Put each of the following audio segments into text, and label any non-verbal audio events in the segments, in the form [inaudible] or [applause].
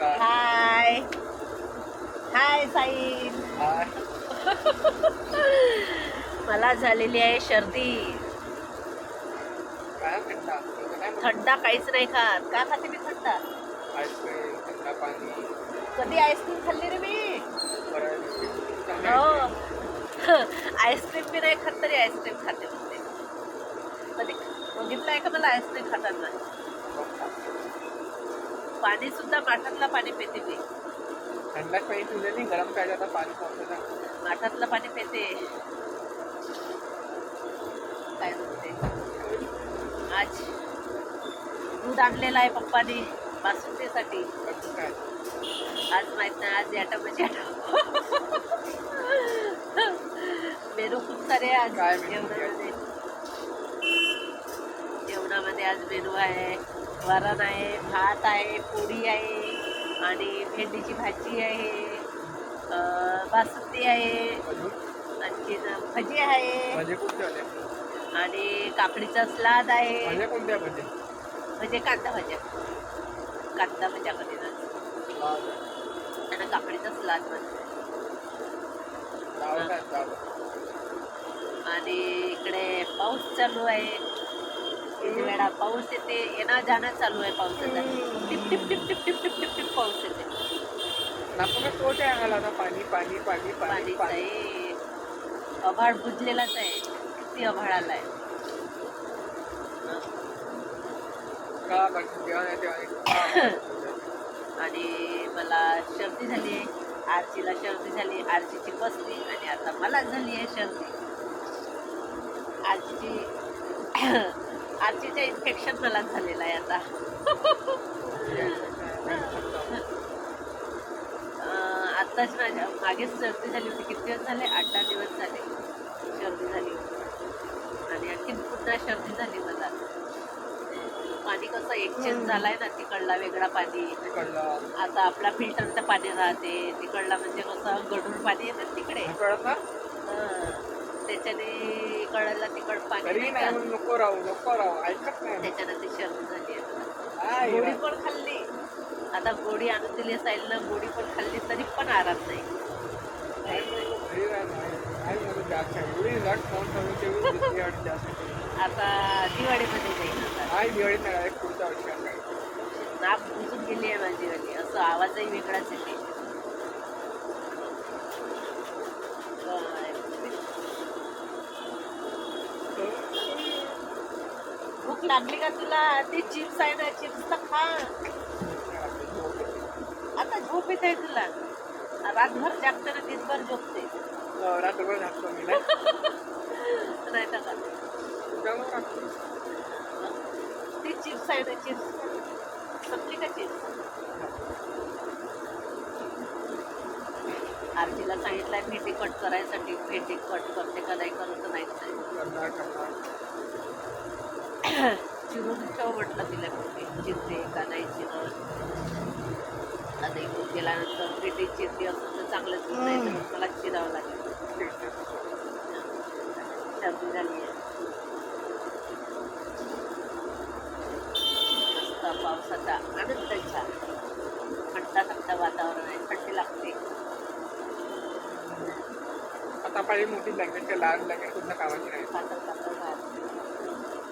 नमस्कार. हाय. हाय साई. हाय. मला झालेली आहे सर्दी. काय थंडा काय काहीच नाही खात. का खाते मी थंडा? आईस्क्रीम थंडा पाणी. कधी आईस्क्रीम खाल्ली रे मी? हो. [laughs] आईस्क्रीम मी नाही खात तरी आईस्क्रीम खाते म्हणते. कधी बघितलं आहे का मला आईस्क्रीम खाताना? पाणी सुद्धा माठातलं पाणी पिते मी. थंडा पाणी तुझं नाही गरम काय आता पाणी पावसाचं माठातलं पाणी पिते. काय म्हणते? आज दूध आणलेलं आहे पप्पानी बासुंदीसाठी. कसं काय? आज माहीत नाही आज याटा म्हणजे मेनू खूप सारे आज काय मेनू जेवणामध्ये. जेवणामध्ये आज मेनू आहे. वरण आहे भात आहे पोळी आहे आणि भेंडीची भाजी आहे बासुंदी आहे आणखीन भजी आहे आणि काकडीचा सलाद आहे. म्हणजे कांदा भाज्या कांदा भज्या कधी आणि काकडीचा सलाद बनते आणि इकडे पाऊस चालू आहे. वेळा पाऊस येते येणं जाणं चालू आहे पावसाचा. टिप टिप टिप टिप टिप टिप टिप टिप पाऊस येते. तोच आहे आम्हाला आता पाणी पाणी पाणी पाणी पाणीच पाणी. आहे. अभाळ बुजलेलाच आहे. किती अभाळ आलाय. का बाकी जेवण आहे तेव्हा आणि मला सर्दी झाली आहे. आरचीला सर्दी झाली. आरचीची बसली आणि आता मला झाली आहे सर्दी आरचीची आरचीचं इन्फेक्शन मला झालेलं आहे आता. आत्ताच माझ्या मागेच सर्दी झाली होती. किती दिवस झाले? आठ दहा दिवस झाले. सर्दी झाली होती. आणि आणखीन पुन्हा सर्दी झाली मला. पाणी कसं एक्सचेंज झालाय ना तिकडला वेगळा पाणी. आता आपला फिल्टरचं पाणी राहते. तिकडला म्हणजे कसं गढूळ पाणी येतं तिकडे. हं. त्याच्याने इकडला तिकड पाणी नको राहू नको राहू. ऐकत नाही. त्याच्यानं ती शर्म झाली गोडी पण खाल्ली. आता गोडी आणून दिली साईडला गोडी पण खाल्ली तरी पण आराम नाही. आता दिवाळीमध्ये जाईल आता. नाक बुजून गेली आहे माझी वाली. असं आवाजही वेगळाच येते. लागली का तुला? ते चिप्स आहे ना चिप्स तर खा. आता झोप येत आहे तुला. रातभर जागते ना दिसभर झोपते. अं, रात्रभर झाकतो मी नाही? [laughs] तर का ती चिप्स आहे ना चिप्स संपली का चिप्स आरतीला सांगितलंय भेंडी कट करायसाठी. भेंडी कट करते का नाही करत नाही चिरून ठेव म्हटलं तिला भेंडी चिरते का नाही चिरत? आता इथून गेल्यानंतर भेंडी चिरली असं तर चांगलं चिर नाही तर मला चिरावं लागेल. सर्दी झाली आहे. पावसाचा आनंद छान. थंड थंड वातावरण आहे थंडी लागते. आता पाहिजे मोठी ब्लँकेट लहान ब्लँकेट कुठल्या कामाची नाही पातळ पातळ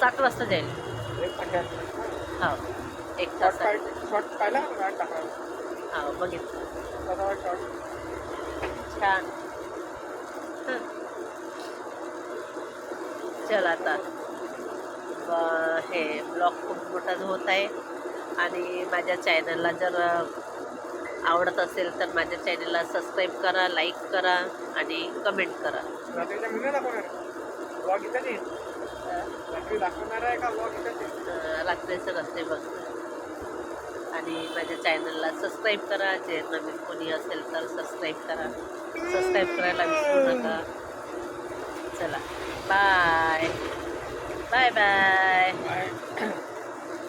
सात वाजता जाईल. एक पंचायत हो. एक तास शॉर्ट पाहिला हो बघितलं. शॉर्ट छान. चल आता. हे ब्लॉग खूप मोठा होत आहे. आणि माझ्या चॅनलला जर आवडत असेल तर माझ्या चॅनलला सबस्क्राईब करा लाईक करा आणि कमेंट करा. इथंच येईल दाखवणार आहे का इथंच येईल रात्रीचं बघ. आणि माझ्या चॅनलला सबस्क्राईब करा. जे नवीन कोणी असेल तर सबस्क्राईब करा. सबस्क्राईब करायला विसरू नका. चला. Bye bye bye